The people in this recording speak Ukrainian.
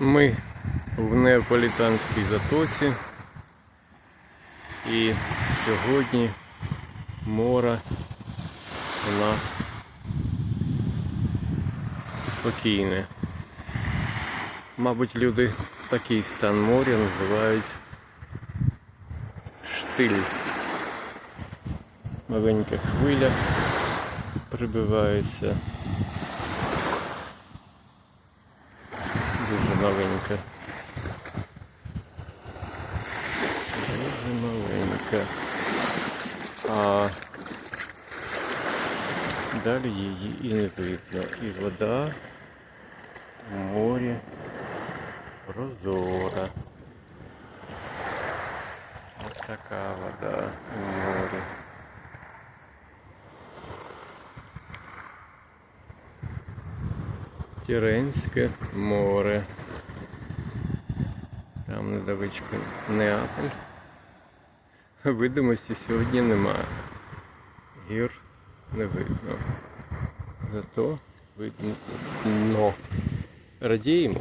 Ми в Неаполітанській затоці. І сьогодні море у нас спокійне. Мабуть, люди такий стан моря називають штиль. Маленька хвиля прибивається. Дуже маленька. Дуже маленька. А далі її і не видно. І вода в морі прозора. Ось така вода Тіренське море. Там недавичка Неаполь. Видимості сьогодні немає. Гір не видно. Зато видно. Радіємо.